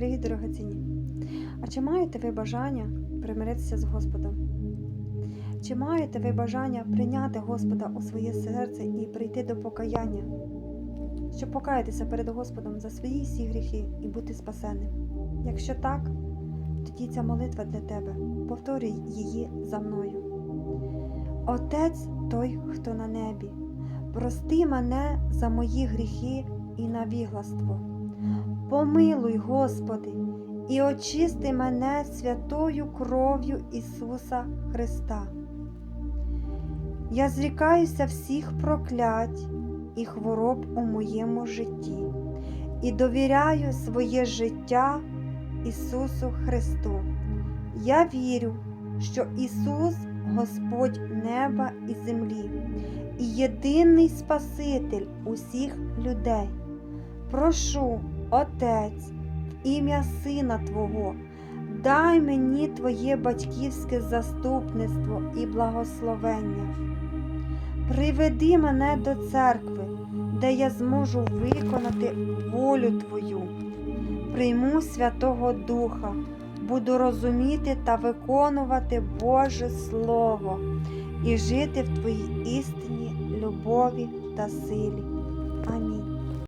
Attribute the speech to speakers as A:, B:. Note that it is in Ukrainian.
A: Привіт, дорогоцінні! А чи маєте ви бажання примиритися з Господом? Чи маєте ви бажання прийняти Господа у своє серце і прийти до покаяння, щоб покаятися перед Господом за свої всі гріхи і бути спасенним? Якщо так, тоді ця молитва для тебе. Повторюй її за мною. Отець той, хто на небі, прости мене за мої гріхи і навігластво. Помилуй, Господи, і очисти мене святою кров'ю Ісуса Христа. Я зрікаюся всіх проклять і хвороб у моєму житті і довіряю своє життя Ісусу Христу. Я вірю, що Ісус Господь неба і землі і єдиний Спаситель усіх людей. Прошу, Отець, в ім'я Сина Твого, дай мені Твоє батьківське заступництво і благословення. Приведи мене до церкви, де я зможу виконати волю Твою. Прийму Святого Духа, буду розуміти та виконувати Боже Слово і жити в Твоїй істині, любові та силі. Амінь.